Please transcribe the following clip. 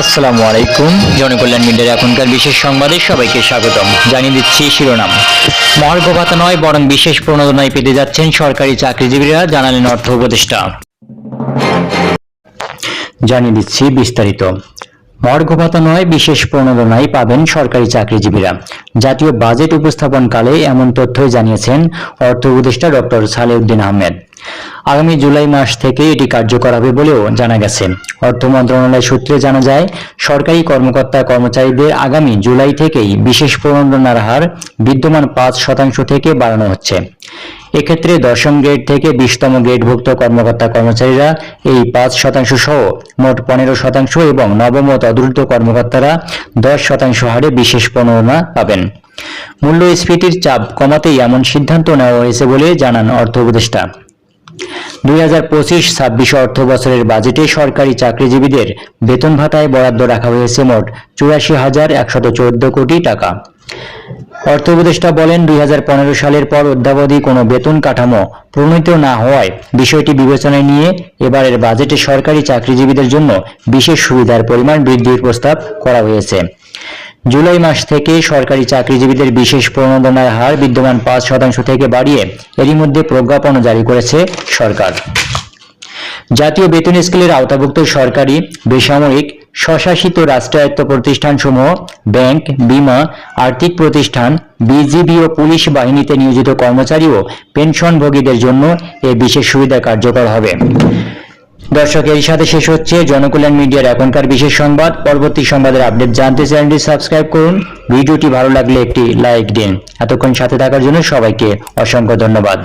আসসালামু আলাইকুম। জনকল্যাণ মিডিয়ার এখনকার বিশেষ সংবাদে সবাইকে স্বাগতম। জানিয়ে দিচ্ছি শিরোনাম। মহার্ঘ ভাতা নয়, বরং বিশেষ প্রণোদনায় পেতে যাচ্ছেন সরকারি চাকরিজীবীরা, জানালেন অর্থ উপদেষ্টা। জানিয়ে দিচ্ছি বিস্তারিত। মর্গ ভাতা নয়, বিশেষ প্রণোদনায় পাবেন সরকারি চাকরিজীবীরা। জাতীয় বাজেট উপস্থাপনকালে এমন তথ্যই জানিয়েছেন অর্থ উপদেষ্টা ডক্টর সালেউদ্দিন আহমেদ। আগামী জুলাই মাস থেকে এটি কার্যকর হবে বলেও জানা গেছে। অর্থ মন্ত্রণালয় সূত্রে জানা যায়, সরকারি কর্মকর্তা কর্মচারীদের আগামী জুলাই থেকেই বিশেষ প্রণোদনার হার বিদ্যমান পাঁচ শতাংশ থেকে বাড়ানো হচ্ছে। এক্ষেত্রে দশম গ্রেড থেকে বিশতম গ্রেডভুক্ত কর্মকর্তা কর্মচারীরা এই পাঁচ শতাংশ সহ মোট পনেরো শতাংশ এবং নবম ও কর্মকর্তারা দশ শতাংশ হারে বিশেষ প্রণোদনা পাবেন। মূল্যস্ফীতির চাপ কমাতেই এমন সিদ্ধান্ত নেওয়া হয়েছে বলে জানান অর্থ উপদেষ্টা। দুই হাজার পঁচিশ ছাব্বিশ অর্থ বছরের বাজেটে সরকারি চাকরিজীবীদের বেতন ভাতায় বরাদ্দ রাখা হয়েছে মোট চুরাশি হাজার একশত চোদ্দ কোটি টাকা। অর্থ উপদেষ্টা বলেন, দুই হাজার পনেরো সালের পর অদ্যাবধি কোনো বেতন কাঠামো প্রণীত না হওয়ায় বিষয়টি বিবেচনায় নিয়ে এবারের বাজেটে সরকারি চাকরিজীবীদের জন্য বিশেষ সুবিধার পরিমাণ বৃদ্ধির প্রস্তাব করা হয়েছে। জুলাই মাস থেকে সরকারি চাকরিজীবীদের বিশেষ প্রণোদনার হার বিদ্যমান পাঁচ শতাংশ থেকে বাড়িয়ে এরই মধ্যে প্রজ্ঞাপন জারি করেছে সরকার। জাতীয় বেতন স্কেলের আওতাভুক্ত সরকারি, বেসামরিক, স্বশাসিত রাষ্ট্রায়ত্ত প্রতিষ্ঠানসমূহ ব্যাংক, বিমা, আর্থিক প্রতিষ্ঠান, বিজিবি ও পুলিশ বাহিনীতে নিয়োজিত কর্মচারী ও পেনশনভোগীদের জন্য এই বিশেষ সুবিধা কার্যকর হবে। দর্শক এর সাথে শেষ হচ্ছে জনকল্যাণ মিডিয়ার এখনকার বিশেষ সংবাদ। পরবর্তী সংবাদের আপডেট জানতে চ্যানেলটি সাবস্ক্রাইব করুন। ভিডিওটি ভালো লাগলে একটি লাইক দিন। এতক্ষণ সাথে থাকার জন্য সবাইকে অসংখ্য ধন্যবাদ।